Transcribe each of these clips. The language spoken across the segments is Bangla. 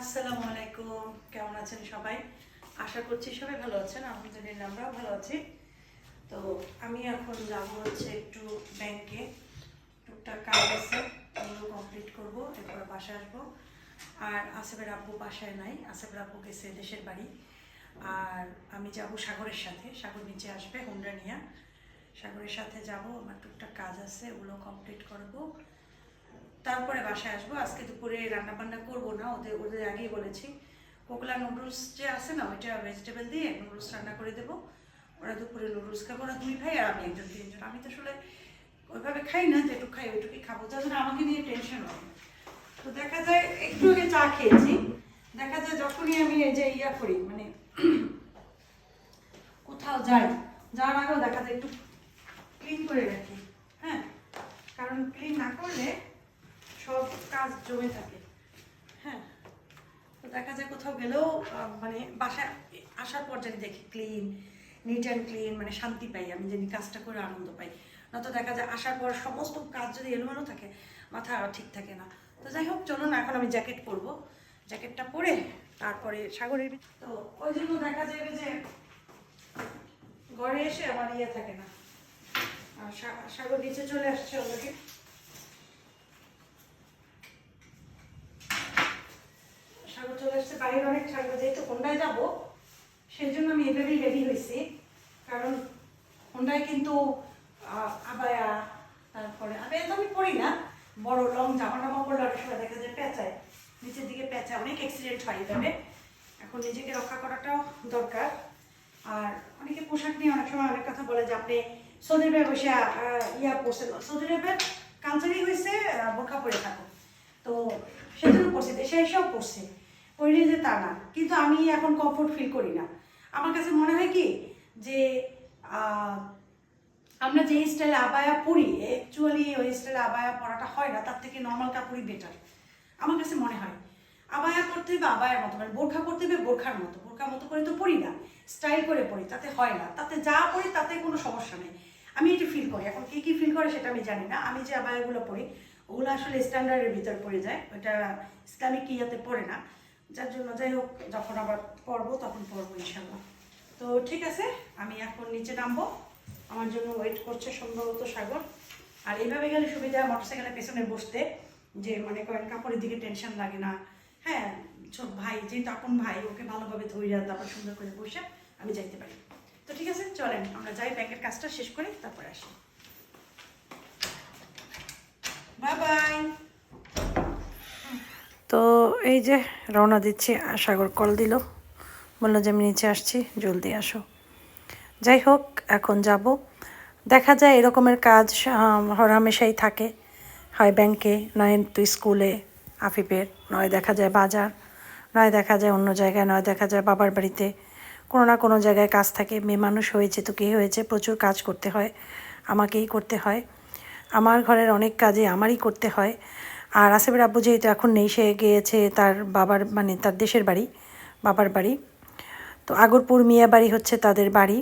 আসসালামু আলাইকুম, কেমন আছেন সবাই? আশা করছি সবাই ভালো আছেন, আলহামদুলিল্লাহ আমরাও ভালো আছি। তো আমি এখন যাব হচ্ছে একটু ব্যাংকে টুকটাক কাজ আছে, ওগুলো কমপ্লিট করব, এরপর বাসায় আসব। আর আসেফের আব্বু বাসায় নাই, আসেফের আব্বু গেছে দেশের বাড়ি। আর আমি যাব সাগরের সাথে, সাগর নিচে আসবে হুন্ডা নিয়ে। সাগরের সাথে যাব, আমার টুকটাক কাজ আছে, ওগুলো কমপ্লিট করব। তারপরে বাসায় আসব। আজকে দুপুরে রান্না বান্না করব না, ওদের ওদের আগেই বলেছি। কোকলা নুডলস যে আছে না, ওইটা ভেজিটেবল দিয়ে নুডলস রান্না করে দেবো। ওরা দুপুরে নুডলস খাব। ওরা দুই ভাই আর আমি একজন তিনজন। আমি তো আসলে ওইভাবে খাই না, যেটুকু খাই ওইটুকুই খাব। যার জন্য আমাকে নিয়ে টেনশন হয় তো দেখা যায়, একটু আগে চা খেয়েছি। দেখা যায় যখনই আমি এই যে ইয়া করি মানে কোথাও যাই, যাওয়ার আগেও দেখা যায় একটু ক্লিন করে রাখি। হ্যাঁ? কারণ ক্লিন না করলে সব কাজ জমে থাকে। হ্যাঁ তো দেখা যায় কোথাও গেলেও মানে বাসায় আসার পর যদি দেখি ক্লিন নিট অ্যান্ড ক্লিন মানে শান্তি পাই, আমি যদি কাজটা করে আনন্দ পাই। নয়তো দেখা যায় আসার পর সমস্ত কাজ যদি এলোমেলো থাকে, মাথা ঠিক থাকে না। তো যাই হোক, চলুন, এখন আমি জ্যাকেট পরবো। জ্যাকেটটা পরে তারপরে সাগরের তো ওই জন্য দেখা যাবে যে ঘরে এসে আমার ইয়ে থাকে না। আর সাগর নিচে চলে আসছে ওদেরকে সাগর চলে আসছে, বাইরে অনেক সাগর যেহেতু হোন্ডায় যাব সেই জন্য আমি এভাবেই রেডি হয়েছি। কারণ হোন্ডায় কিন্তু আবায়া, তারপরে, আবায়া তো আমি পরি না, বড় লং জামা টামা পরলে অনেক সময় দেখা যায় পেঁচায়। নিচের দিকে পেঁচায় অনেক অ্যাক্সিডেন্ট হয় এভাবে। এখন নিজেকে রক্ষা করাটাও দরকার। আর অনেকে পোশাক নিয়ে অনেক সময় অনেক কথা বলে যে আপনি সৌদি আরবে বসে ইয়া পরছেন। সৌদি আরবের কালচারই হয়েছে বোরখা পরে থাকো তো সেজন্য পড়ছে দেশে এসেও পড়ছে পড়লে যে তা না, কিন্তু আমি এখন কমফোর্ট ফিল করি না। আমার কাছে মনে হয় কি যে আমরা যে স্টাইলে আবায়া পরি অ্যাকচুয়ালি ওই স্টাইলে আবায়া পরাটা হয় না, তার থেকে নর্মাল কাপড়ই বেটার আমার কাছে মনে হয়, আবায়া করতে হবে আবায়ার মতো মানে বোরখা করতে হবে বোরখার মতো। বোরখার মতো করে তো পড়ি না স্টাইল করে পড়ি, তাতে হয় না। তাতে যা পড়ি তাতে কোনো সমস্যা নেই। আমি এটা ফিল করি। এখন কী কী ফিল করে সেটা আমি জানি না। আমি যে আবায়াগুলো পড়ি, ওগুলো আসলে স্ট্যান্ডার্ডের ভিতর পড়ে যায়। ওটা ইসলামিক ইয়াতে পড়ে না। যার জন্য যাই হোক, যখন আবার পরবো তখন পরবো ইনশাল্লাহ তো ঠিক আছে, আমি এখন নিচে নামবো। আমার জন্য ওয়েট করছে সম্ভবত সাগর। আর এইভাবে গেলে সুবিধা মোটরসাইকেলের পেছনে বসতে, যে মানে কয়েক কাপড়ের দিকে টেনশন লাগে না। হ্যাঁ ছোট ভাই যে তখন ভাই, ওকে ভালোভাবে ধৈর্য তারপর সুন্দর করে বসে আমি যাইতে পারি। তো ঠিক আছে, চলেন, আমরা যাই ব্যাংকের কাজটা শেষ করে, তারপরে আসি। বাই বাই তো এই যে রওনা দিচ্ছি, সাগর কল দিল। বলল যে আমি নিচে আসছি, জলদি আসো। যাই হোক, এখন যাব। দেখা যায় এরকমের কাজ হরহামেশাই থাকে। হয় ব্যাংকে, নয় তো স্কুলে, আফিফের। নয় দেখা যায় বাজার, নয় দেখা যায় অন্য জায়গায়, নয় দেখা যায় বাবার বাড়িতে। কোনো না কোনো জায়গায় কাজ থাকে। মেয়ে মানুষ হয়েছে তো কী হয়েছে, প্রচুর কাজ করতে হয়। আমাকেই করতে হয়। আমার ঘরের অনেক কাজে আমারই করতে হয়। আর আসিফের আব্বু যেহেতু এখন নেই, সে গিয়েছে তার বাবার মানে তার দেশের বাড়ি, বাবার বাড়ি। তো আগরপুর মিয়া বাড়ি হচ্ছে তাদের বাড়ি।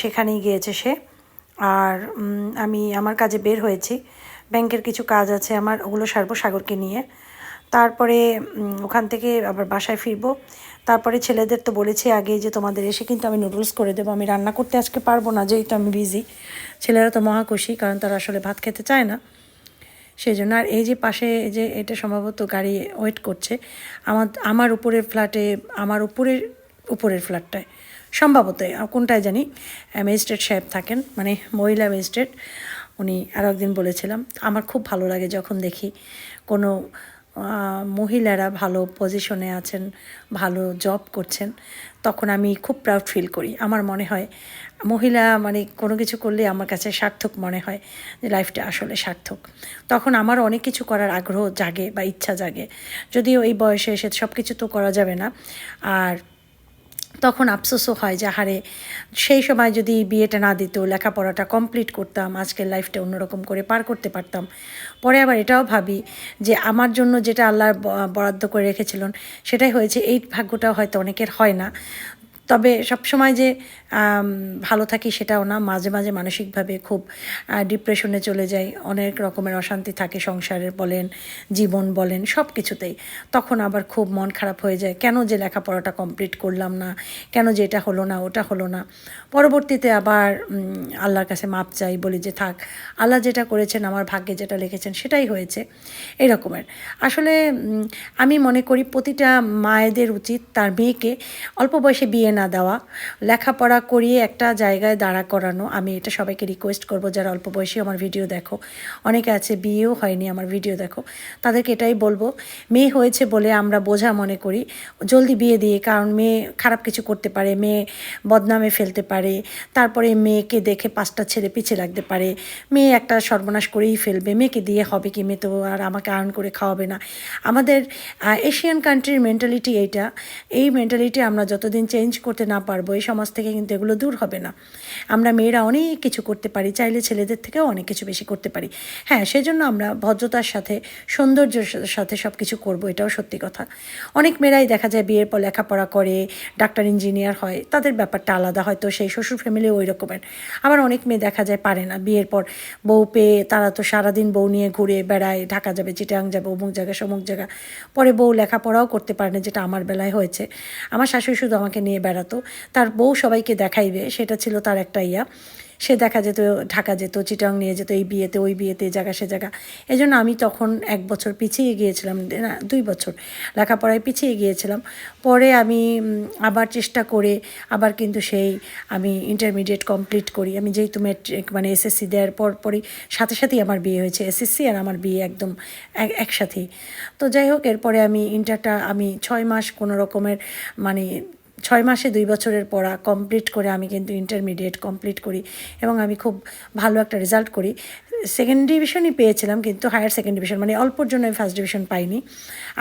সেখানেই গিয়েছে সে। আর আমি আমার কাজে বের হয়েছি। ব্যাংকের কিছু কাজ আছে আমার, ওগুলো সারবো সাগরকে নিয়ে। তারপরে ওখান থেকে আবার বাসায় ফিরবো। তারপরে ছেলেদের তো বলেছি আগে যে তোমাদের এসে কিন্তু আমি নুডলস করে দেবো। আমি রান্না করতে আজকে পারব না, যেহেতু আমি বিজি ছেলেরা তো মহাখুশি কারণ তারা আসলে ভাত খেতে চায় না। সেই জন্য আর এই যে পাশে যে এটা সম্ভবত গাড়ি ওয়েট করছে, আমার আমার উপরের ফ্ল্যাটে, আমার উপরের উপরের ফ্ল্যাটটায় সম্ভবত কোনটায় জানি ম্যাজিস্ট্রেট সাহেব থাকেন মানে মহিলা ম্যাজিস্ট্রেট, উনি আরও একদিন বলেছিলাম, আমার খুব ভালো লাগে যখন দেখি কোনো মহিলারা ভালো পজিশনে আছেন, ভালো জব করছেন, তখন আমি খুব প্রাউড ফিল করি। আমার মনে হয়, মহিলা মানে কোনো কিছু করলে আমার কাছে সার্থক মনে হয়, যে লাইফটা আসলে সার্থক। তখন আমার অনেক কিছু করার আগ্রহ জাগে বা ইচ্ছা জাগে। যদিও এই বয়সে এসে সব কিছু তো করা যাবে না। আর তখন আফসোসও হয় যে হারে সেই সময় যদি বিয়েটা না দিত, লেখাপড়াটা কমপ্লিট করতাম, আজকের লাইফটা অন্যরকম করে পার করতে পারতাম। পরে আবার এটাও ভাবি যে আমার জন্য যেটা আল্লাহ বরাদ্দ করে রেখেছিলেন, সেটাই হয়েছে। এই ভাগ্যটাও হয়তো অনেকের হয় না। তবে সবসময় যে ভালো থাকি সেটাও না। মাঝে মাঝে মানসিকভাবে খুব ডিপ্রেশনে চলে যাই। অনেক রকমের অশান্তি থাকে সংসারের বলেন, জীবন বলেন সব কিছুতেই তখন আবার খুব মন খারাপ হয়ে যায়। কেন যে লেখাপড়াটা কমপ্লিট করলাম না? কেন যে এটা হলো না, ওটা হলো না? পরবর্তীতে আবার আল্লাহর কাছে মাপ চাই, বলি যে থাক, আল্লাহ যেটা করেছেন, আমার ভাগ্যে যেটা লিখেছেন, সেটাই হয়েছে। এরকমের। আসলে আমি মনে করি প্রতিটা মায়েদের উচিত তার মেয়েকে অল্প বয়সে বিয়ে না দেওয়া। লেখাপড়া করিয়ে একটা জায়গায় দাঁড়া করানো, আমি এটা সবাইকে রিকোয়েস্ট করব, যারা অল্প বয়সী আমার ভিডিও দেখো। অনেকে আছে বিয়েও হয়নি আমার ভিডিও দেখো। তাদেরকে এটাই বলব, মেয়ে হয়েছে বলে আমরা বোঝা মনে করি, জলদি বিয়ে দিয়ে, কারণ মেয়ে খারাপ কিছু করতে পারে, মেয়ে বদনামে ফেলতে পারে, তারপরে মেয়েকে দেখে পাঁচটা ছেলে পিছিয়ে লাগতে পারে, মেয়ে একটা সর্বনাশ করেই ফেলবে, মেয়েকে দিয়ে হবে কি, মেয়ে তো আর আমাকে আর্ন করে খাওয়াবে না। আমাদের এশিয়ান কান্ট্রির মেন্টালিটি এইটা, এই মেন্টালিটি আমরা যতদিন চেঞ্জ করতে না পারব, এই সমাজ থেকে কিন্তু এগুলো দূর হবে না। আমরা মেয়েরা অনেক কিছু করতে পারি, চাইলে ছেলেদের থেকেও অনেক কিছু বেশি করতে পারি। হ্যাঁ সেজন্য আমরা ভদ্রতার সাথে, সৌন্দর্যের সাথে সব কিছু করব, এটাও সত্যি কথা। অনেক মেয়েরাই দেখা যায় বিয়ের পর লেখাপড়া করে, ডাক্তার, ইঞ্জিনিয়ার হয়, তাদের ব্যাপারটা আলাদা, হয়তো সেই শ্বশুর ফ্যামিলি ওই রকমের আবার অনেক মেয়ে দেখা যায় পারে না, বিয়ের পর বউ পেয়ে তারা তো সারাদিন বউ নিয়ে ঘুরে বেড়ায়, ঢাকা যাবে, চিটাং যাবে, অমুক জায়গা, সমুক জায়গা। পরে বউ লেখাপড়াও করতে পারে না, যেটা আমার বেলায় হয়েছে। আমার শাশুড়ি শুধু আমাকে নিয়ে বেড়াতো, তার বউ সবাইকে দেখাইবে, সেটা ছিল তার একটা ইয়া। সে দেখা যেত, ঢাকা যেত, চিটাং নিয়ে যেত, এই বিয়েতে, ওই বিয়েতে জায়গা, সে জায়গা। এই জন্য আমি তখন এক বছর পিছিয়ে গিয়েছিলাম, না, দুই বছর লেখাপড়ায় পিছিয়ে গিয়েছিলাম। পরে আমি আবার চেষ্টা করে, আবার কিন্তু সেই আমি ইন্টারমিডিয়েট কমপ্লিট করি। আমি যেহেতু মেট্রিক মানে এসএসসি দেওয়ার পর পরই, সাথে সাথেই আমার বিয়ে হয়েছে এসএসসি আর আমার বিয়ে একদম একসাথেই। তো যাই হোক, এরপরে আমি ইন্টারটা আমি ছয় মাস কোনো রকমের মানে ছয় মাসে দুই বছরের পড়া কমপ্লিট করে আমি কিন্তু ইন্টারমিডিয়েট কমপ্লিট করি এবং আমি খুব ভালো একটা রেজাল্ট করি। সেকেন্ড ডিভিশনই পেয়েছিলাম কিন্তু হায়ার সেকেন্ড ডিভিশন মানে অল্পর জন্য আমি ফার্স্ট ডিভিশন পাইনি।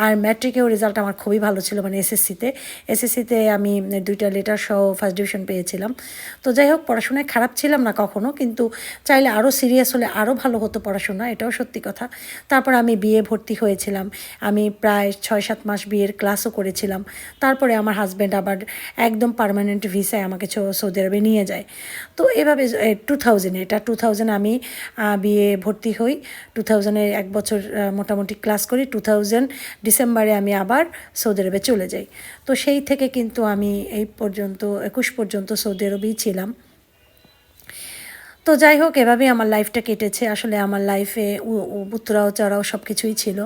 আর ম্যাট্রিকেও রেজাল্ট আমার খুবই ভালো ছিল মানে এসএসসিতে এসএসসিতে আমি দুইটা লেটার সহ ফার্স্ট ডিভিশন পেয়েছিলাম। তো যাই হোক, পড়াশোনায় খারাপ ছিলাম না কখনো, কিন্তু চাইলে আরও সিরিয়াস হলে আরও ভালো হতো পড়াশোনা, এটাও সত্যি কথা। তারপর আমি বিয়ে ভর্তি হয়েছিলাম। আমি প্রায় ছয় সাত মাস বিয়ের ক্লাসও করেছিলাম। তারপরে আমার হাজব্যান্ড আবার একদম পারমানেন্ট ভিসায় আমাকে সৌদি আরবে নিয়ে যায়। তো এভাবে টু থাউজেন্ডে এটা টু থাউজেন্ড আমি বিয়ে ভর্তি হই। টু থাউজেন্ডে এক বছর মোটামুটি ক্লাস করি। টু থাউজেন্ড ডিসেম্বরে আমি আবার সৌদি আরবে চলে যাই। তো সেই থেকে কিন্তু আমি এই পর্যন্ত, একুশ পর্যন্ত সৌদি আরবেই ছিলাম। তো যাই হোক, এভাবেই আমার লাইফটা কেটেছে। আসলে আমার লাইফে উত্তরাও, চড়াও সব কিছুই ছিল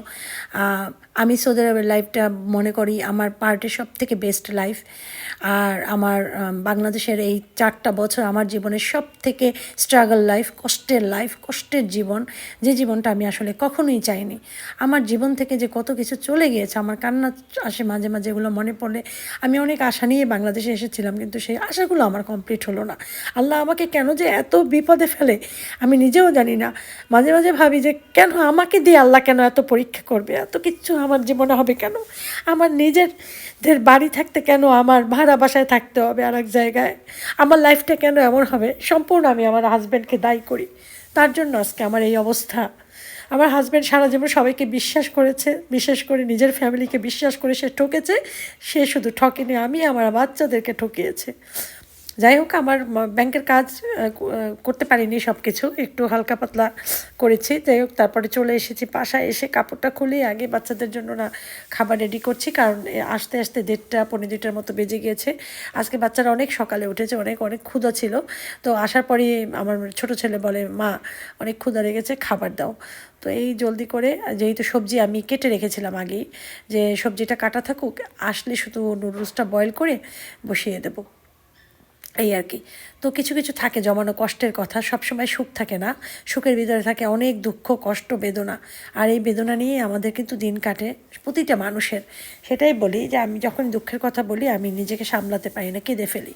আমি সৌদি আরবের লাইফটা মনে করি আমার পার্টের সব থেকে বেস্ট লাইফ আর আমার বাংলাদেশের এই চারটা বছর আমার জীবনের সব থেকে স্ট্রাগল লাইফ কষ্টের লাইফ কষ্টের জীবন। যে জীবনটা আমি আসলে কখনোই চাইনি। আমার জীবন থেকে যে কত কিছু চলে গিয়েছে, আমার কান্না আসে মাঝে মাঝে, এগুলো মনে পড়লে আমি অনেক আশা নিয়ে বাংলাদেশে এসেছিলাম, কিন্তু সেই আশাগুলো আমার কমপ্লিট হলো না। আল্লাহ আমাকে কেন যে এত বিপদে ফেলে, আমি নিজেও জানি না। মাঝে মাঝে ভাবি যে, কেন আমাকে দিয়ে আল্লাহ কেন এত পরীক্ষা করবে? এত কিচ্ছু আমার জীবনে হবে কেন? আমার নিজেরদের বাড়ি থাকতে কেন? আমার ভাড়া বাসায় থাকতে হবে আর এক জায়গায়? আমার লাইফটা কেন এমন হবে? সম্পূর্ণ আমি আমার হাজব্যান্ডকে দায়ী করি। তার জন্য আজকে আমার এই অবস্থা। আমার হাজব্যান্ড সারা জীবন সবাইকে বিশ্বাস করেছে, বিশেষ করে নিজের ফ্যামিলিকে বিশ্বাস করে সে ঠকেছে। সে শুধু ঠকেনি, আমি আমার বাচ্চাদেরকে ঠকিয়েছে। যাই হোক, আমার ব্যাংকের কাজ করতে পারিনি সব কিছু একটু হালকা পাতলা করেছি। যাই হোক, তারপরে চলে এসেছি বাসায় এসে কাপড়টা খুলে। আগে বাচ্চাদের জন্য না খাবার রেডি করছি, কারণ আসতে আসতে দেড়টা পনেরো দুইটার মতো বেজে গিয়েছে। আজকে বাচ্চারা অনেক সকালে উঠেছে, অনেক অনেক ক্ষুধা ছিল। তো আসার পরে আমার ছোট ছেলে বলে, মা, অনেক ক্ষুধা লেগেছে, খাবার দাও। তো এই জলদি করে, যেহেতু সবজি আমি কেটে রেখেছিলাম আগেই, যে সবজিটা কাটা থাকুক, আসলে শুধু নুডলসটা বয়েল করে বসিয়ে দেবো। এই আর কি। তো কিছু কিছু থাকে, জমানো কষ্টের কথা, সবসময় সুখ থাকে না। সুখের ভিতরে থাকে অনেক দুঃখ, কষ্ট, বেদনা। আর এই বেদনা নিয়ে আমাদের কিন্তু দিন কাটে প্রতিটা মানুষের। সেটাই বলি যে আমি যখন দুঃখের কথা বলি, আমি নিজেকে সামলাতে পারি না, কেঁদে ফেলি।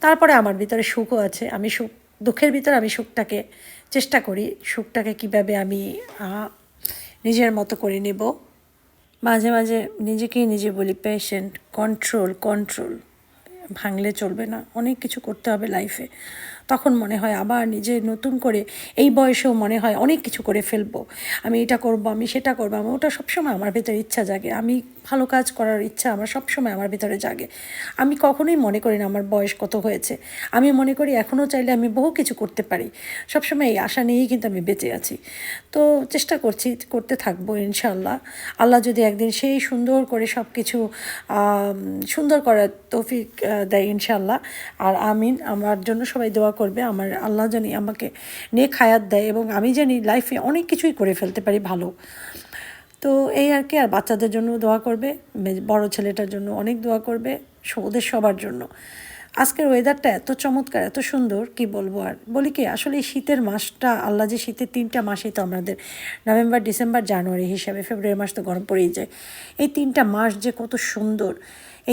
তারপরে আমার ভিতরে সুখও আছে। আমি সুখ, দুঃখের ভিতরে আমি সুখটাকে চেষ্টা করি। সুখটাকে কীভাবে আমি নিজের মতো করে নেব। মাঝে মাঝে নিজেকেই নিজে বলি পেশেন্ট কন্ট্রোল কন্ট্রোল ভাঙলে চলবে না। অনেক কিছু করতে হবে লাইফে তখন মনে হয় আবার নিজে নতুন করে এই বয়সেও মনে হয় অনেক কিছু করে ফেলব। আমি এটা করব, আমি সেটা করব আমি ওটা সবসময় আমার ভেতরে ইচ্ছা জাগে। আমি ভালো কাজ করার ইচ্ছা আমার সবসময় আমার ভেতরে জাগে। আমি কখনোই মনে করি না আমার বয়স কত হয়েছে। আমি মনে করি এখনও চাইলে আমি বহু কিছু করতে পারি। সবসময় এই আশা নিয়েই কিন্তু আমি বেঁচে আছি। তো চেষ্টা করছি, করতে থাকব ইনশাল্লাহ আল্লাহ যদি একদিন সেই সুন্দর করে সব কিছু সুন্দর করার তৌফিক দেয় ইনশাল্লাহ আর আমিন। আমার জন্য সবাই দোয়া করবে, আমার আল্লাহ জানি আমাকে নেক হায়াত দেয় এবং আমি জানি লাইফে অনেক কিছুই করে ফেলতে পারি ভালো। তো এই আর কি, আর বাচ্চাদের জন্য দোয়া করবে বড় ছেলেটার জন্য অনেক দোয়া করবে ওদের সবার জন্য। আজকের ওয়েদারটা এত চমৎকার, এত সুন্দর, কি বলব আর? বলি কি, আসলে শীতের মাসটা, আল্লাহ যে শীতের তিনটা মাসই তো আমাদের নভেম্বর ডিসেম্বর জানুয়ারি হিসাবে ফেব্রুয়ারি মাস তো গরম পড়েই যায়। এই তিনটা মাস যে কত সুন্দর,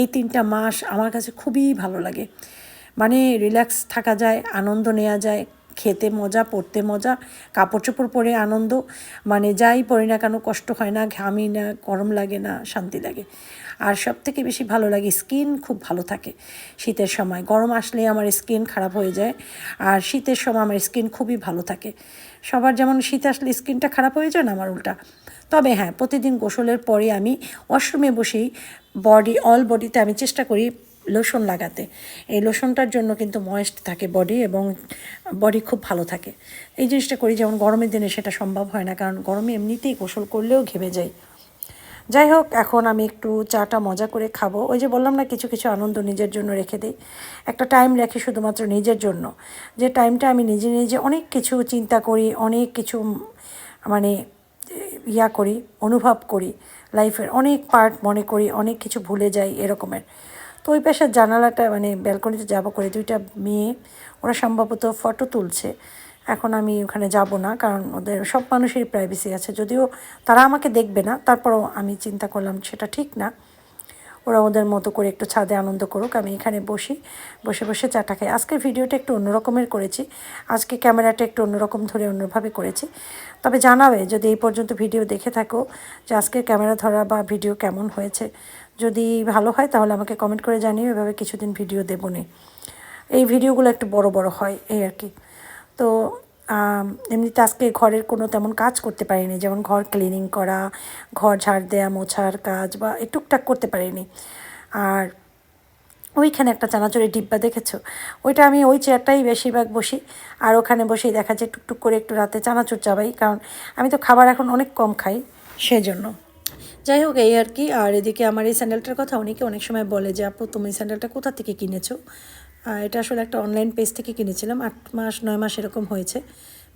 এই তিনটা মাস আমার কাছে খুবই ভালো লাগে। মানে রিল্যাক্স থাকা যায়, আনন্দ নেওয়া যায়, খেতে মজা, পড়তে মজা কাপড় চোপড় পরে আনন্দ মানে যাই পরি না কেন কষ্ট হয় না, ঘামি না, গরম লাগে না, শান্তি লাগে। আর সব থেকে বেশি ভালো লাগে স্কিন, খুব ভালো থাকে শীতের সময়। গরম আসলে আমার স্কিন খারাপ হয়ে যায়, আর শীতের সময় আমার স্কিন খুবই ভালো থাকে। সবার যেমন শীত আসলে স্কিনটা খারাপ হয়ে যায় না আমার উল্টা। তবে হ্যাঁ প্রতিদিন গোসলের পরে আমি ওয়াশরুমে বসেই বডি অল বডিতে আমি চেষ্টা করি লোশন লাগাতে। এই লোশনটার জন্য কিন্তু ময়েস্ট থাকে বডি এবং বডি খুব ভালো থাকে। এই জিনিসটা করি, যেমন গরমের দিনে সেটা সম্ভব হয় না, কারণ গরমে এমনিতেই গোসল করলেও ঘেমে যাই। যাই হোক, এখন আমি একটু চাটা মজা করে খাব। ওই যে বললাম না, কিছু কিছু আনন্দ নিজের জন্য রেখে দিই। একটা টাইম রাখি শুধুমাত্র নিজের জন্য। যে টাইমটা আমি নিজে নিজে অনেক কিছু চিন্তা করি, অনেক কিছু মানে ইয়া করি, অনুভব করি। লাইফের অনেক পার্ট মনে করি, অনেক কিছু ভুলে যাই এরকমের। তো ওই পাশের জানালাটা মানে ব্যালকনিতে যাব করে দুইটা মেয়ে, ওরা সম্ভবত ফটো তুলছে। এখন আমি ওখানে যাব না, কারণ ওদের সব মানুষেরই প্রাইভেসি আছে। যদিও তারা আমাকে দেখবে না, তারপরও আমি চিন্তা করলাম সেটা ঠিক না। ওরা ওদের মতো করে একটু ছাদে আনন্দ করুক, আমি এখানে বসি। বসে বসে চাটা খাই। আজকের ভিডিওটা একটু অন্যরকমের করেছি। আজকে ক্যামেরাটা একটু অন্যরকম ধরে অন্যভাবে করেছি। তবে জানাবে, যদি এই পর্যন্ত ভিডিও দেখে থাকো যে আজকের ক্যামেরা ধরা বা ভিডিও কেমন হয়েছে। যদি ভালো হয় তাহলে আমাকে কমেন্ট করে জানিও, এভাবে কিছুদিন ভিডিও দেবো নি। এই ভিডিওগুলো একটু বড় বড় হয়, এই আর কি। তো এমনিতে আজকে ঘরের কোনো তেমন কাজ করতে পারিনি, যেমন ঘর ক্লিনিং করা, ঘর ঝাড় দেয়া, মোছার কাজ বা এই টুকটাক করতে পারিনি। আর ওইখানে একটা চানাচুরের ডিব্বা দেখেছ? ওইটা আমি ওই চেয়ারটাই বেশিরভাগ বসি, আর ওখানে বসেই দেখা যায় টুকটুক করে একটু রাতে চানাচুর চাবাই, কারণ আমি তো খাবার এখন অনেক কম খাই, সেজন্য। যাই হোক, এই আর কি। আর এদিকে আমার এই স্যান্ডেলটার কথা অনেকে অনেক সময় বলে যে, আপু, তুমি স্যান্ডেলটা কোথা থেকে কিনেছো? এটা আসলে একটা অনলাইন পেজ থেকে কিনেছিলাম। আট মাস, নয় মাস এরকম হয়েছে।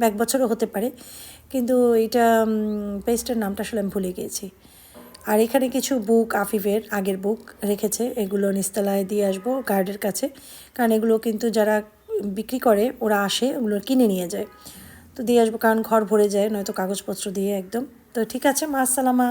এক বছরও হতে পারে। কিন্তু এইটা পেজটার নামটা আসলে আমি ভুলে গিয়েছি। আর এখানে কিছু বুক আফিফের আগের বুক রেখেছে। এগুলো নিস্তলায় দিয়ে আসব গার্ডের কাছে। কারণ এগুলো কিন্তু যারা বিক্রি করে, ওরা আসে, ওগুলো কিনে নিয়ে যায়। তো দিয়ে আসব, কারণ ঘর ভরে যায়, নয়তো কাগজপত্র দিয়ে একদম। তো ঠিক আছে, মা, আসসালামা